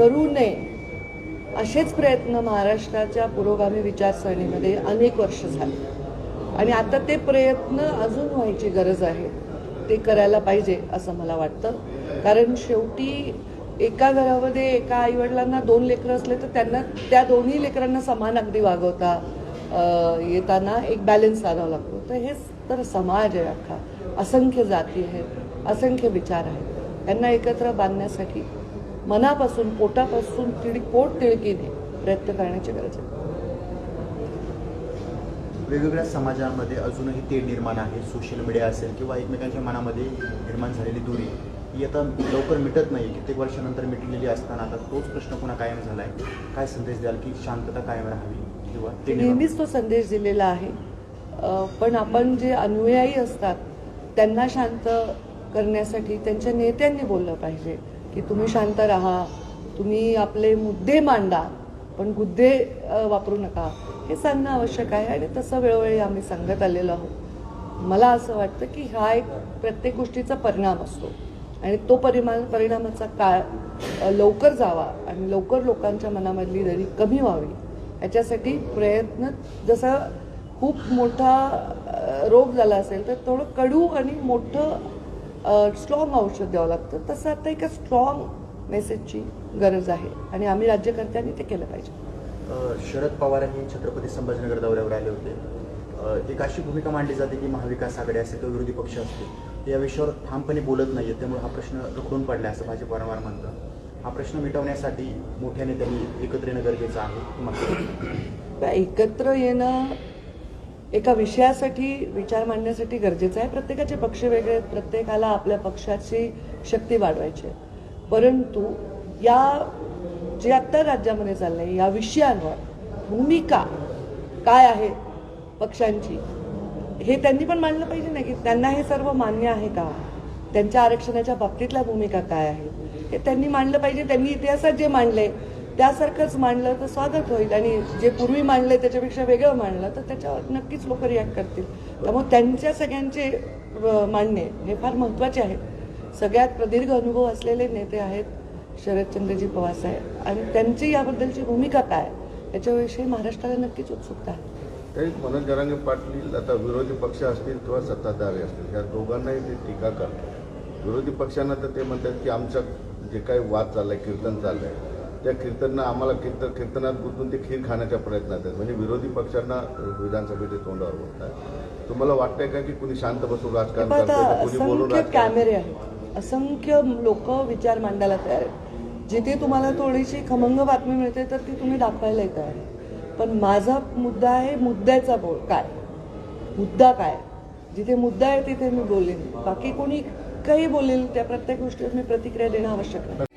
करू नये असेच प्रयत्न महाराष्ट्राच्या पुरोगामी विचारसरणीमध्ये अनेक वर्ष झाले. आणि आता ते प्रयत्न अजून व्हायची गरज आहे. ते करायला पाहिजे असं मला वाटतं. कारण शेवटी एका घरामध्ये एका आईवडिलांना दोन लेकरं असले तर त्यांना त्या दोन्ही लेकरांना समान अगदी वागवता येताना एक बॅलन्स आणावा लागतो. तर हेच तर समाज आहे अख्खा. असंख्य जाती आहेत असंख्य विचार आहेत. त्यांना एकत्र बांधण्यासाठी मनापासून पोटापासून तिळी पोट तिळकीने प्रयत्न करण्याची गरज आहे. वेगवेगळ्या समाजामध्ये अजूनही ते निर्माण आहे. सोशल मीडिया असेल किंवा एकमेकांच्या मनामध्ये निर्माण झालेली दूरी ही आता लवकर मिटत नाही. कित्येक वर्षानंतर मिटलेली असताना आता तोच प्रश्न पुन्हा कायम झाला आहे काय संदेश द्याल की शांतता कायम राहावी किंवा ते नेहमीच तो संदेश दिलेला आहे. पण आपण जे अनुयायी असतात त्यांना शांत करण्यासाठी त्यांच्या नेत्यांनी बोललं पाहिजे. की तुम्ही शांत राहा तुम्ही आपले मुद्दे मांडा पण गुद्दे वापरू नका. हे सांगणं आवश्यक आहे आणि तसं वेळोवेळी आम्ही सांगत आलेलो आहोत. मला असं वाटतं की हा एक प्रत्येक गोष्टीचा परिणाम असतो आणि तो परिमा परिणामाचा काळ लवकर जावा आणि लवकर लोकांच्या मनामधली दरी कमी व्हावी. याच्यासाठी प्रयत्न जसा खूप मोठा रोग झाला असेल तर थोडं कडू आणि मोठं स्ट्रॉंग औषध द्यावं लागतं. तसं आता एका स्ट्रॉंग मेसेजची गरज आहे. आणि आम्ही राज्यकर्त्यांनी ते केलं पाहिजे. शरद पवार यांनी छत्रपती संभाजीनगर दौऱ्यावर आले होते. एक अशी भूमिका मांडली जाते की महाविकास आघाडी असेल किंवा विरोधी पक्ष असतील या विषयावर ठामपणे बोलत नाहीये त्यामुळे हा प्रश्न रखडून पडला असं भाजप वारंवार म्हणतं. हा प्रश्न मिटवण्यासाठी मोठ्या नेत्यांनी एकत्र येणं गरजेचं आहे. एकत्र येणं एका विषयासाठी विचार मांडण्यासाठी गरजेचं आहे. प्रत्येकाचे पक्ष वेगळे आहेत. प्रत्येकाला आपल्या पक्षाची शक्ती वाढवायची आहे. परंतु या जे आत्ता राज्यामध्ये चाललंय या विषयांवर भूमिका काय आहे पक्षांची? हे त्यांनी पण मांडलं पाहिजे ना की त्यांना हे सर्व मान्य आहे का? त्यांच्या आरक्षणाच्या बाबतीतल्या भूमिका काय आहे हे त्यांनी मांडलं पाहिजे. त्यांनी इतिहासात जे मांडले त्यासारखंच मांडलं तर स्वागत होईल. आणि जे पूर्वी मांडले त्याच्यापेक्षा वेगळं मांडलं तर त्याच्यावर नक्कीच लोक रिॲक्ट करतील. त्यामुळे त्यांच्या सगळ्यांचे मांडणे हे फार महत्त्वाचे आहेत. सगळ्यात प्रदीर्घ अनुभव असलेले नेते आहेत शरदचंद्रजी पवार साहेब. आणि त्यांची याबद्दलची भूमिका काय? याच्याविषयी महाराष्ट्राला नक्कीच उत्सुकता आहे. तरी मनोज जरांगे पाटील आता विरोधी पक्ष असतील किंवा सत्ताधारी असतील या दोघांनाही ते टीका करतात. विरोधी पक्षांना तर ते म्हणतात की आमचं जे काही वाद चाललाय कीर्तन चाललंय त्या कीर्तननं आम्हाला कीर्तन कीर्तनात गुंतून ते खीर खाण्याच्या प्रयत्नात आहेत. म्हणजे विरोधी पक्षांना विधानसभेचे तोंडावर बोलतात तुम्हाला वाटतंय का की कुणी शांत बसून राजकारण कॅमेरे आहेत. असंख्य लोक विचार मांडायला तयार आहेत. जिथे तुम्हाला थोडीशी खमंग बातमी मिळते तर ती तुम्ही दाखवायला तयार आहे. पण माझा मुद्दा आहे मुद्द्याचा बोल काय? मुद्दा काय? जिथे मुद्दा आहे तिथे मी बोलेन. बाकी कोणी काही बोलेल त्या प्रत्येक गोष्टीवर मी प्रतिक्रिया देणं आवश्यक नाही.